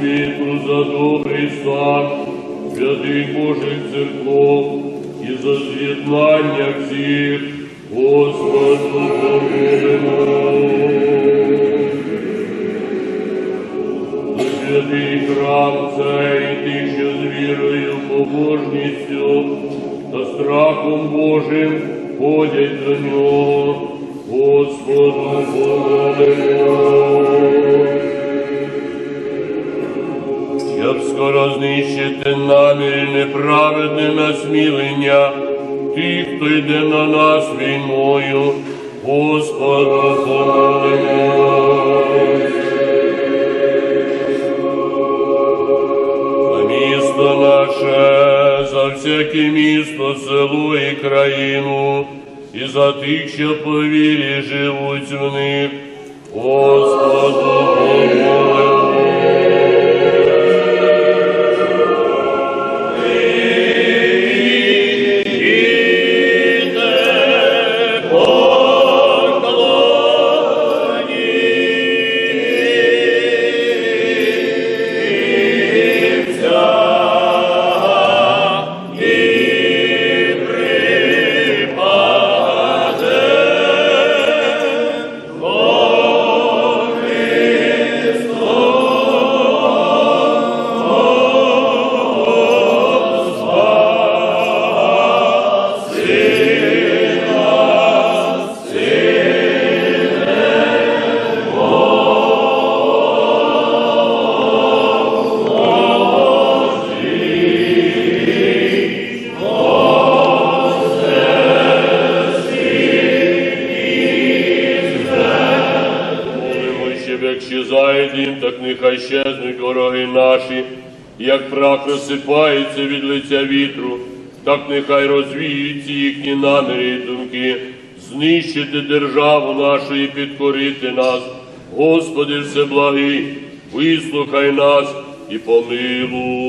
світу за добрий сад, святий Божий церков і за з'єднання всіх, Господу За святий храм цей, ти, що з вірою, побожністю та страхом Божим ходять до нього, Господу молимо. Щоб знищити наміри неправедне насмілення тих, хто йде на нас війною, Господу помилуй. За місто наше, за всяке місто, село і країну, і за тих, що по вірі живуть в них, Господу помилуй. Дім, так нехай щезнуть вороги наші, як прах розсипається від лиця вітру, так нехай розвіються їхні наміри і думки, знищити державу нашу і підкорити нас. Господи, всеблагий, вислухай нас і помилуй.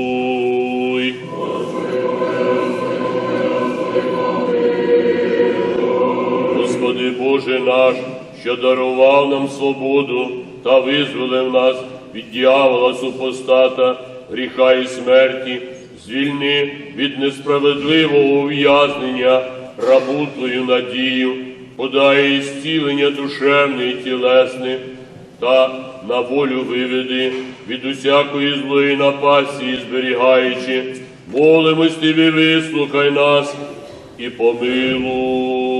Господи Боже наш, що дарував нам свободу та визволив нас від дьявола супостата, гріха і смерті, звільни від несправедливого ув'язнення, рабу Твою надію, подай їй зцілення душевне і тілесне, та на волю виведи від усякої злої напасті, зберігаючи, молимось Тобі, вислухай нас і помилуй.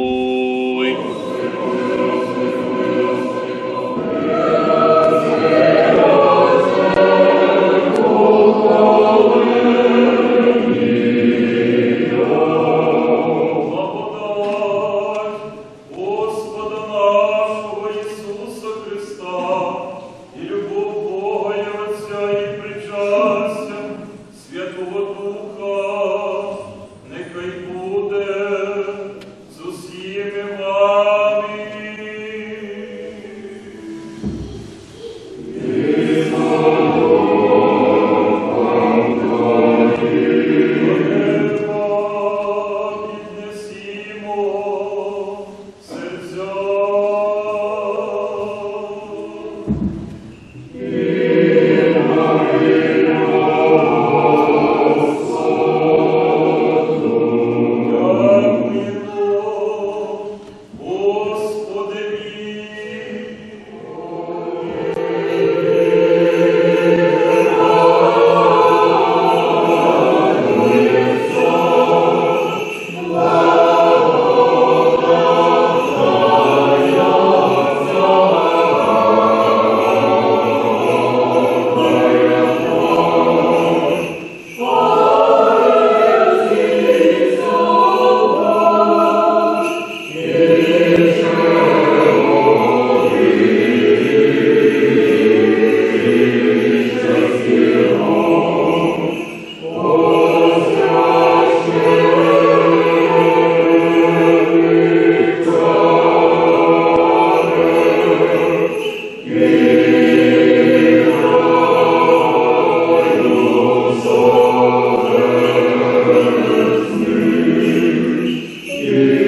Spirit.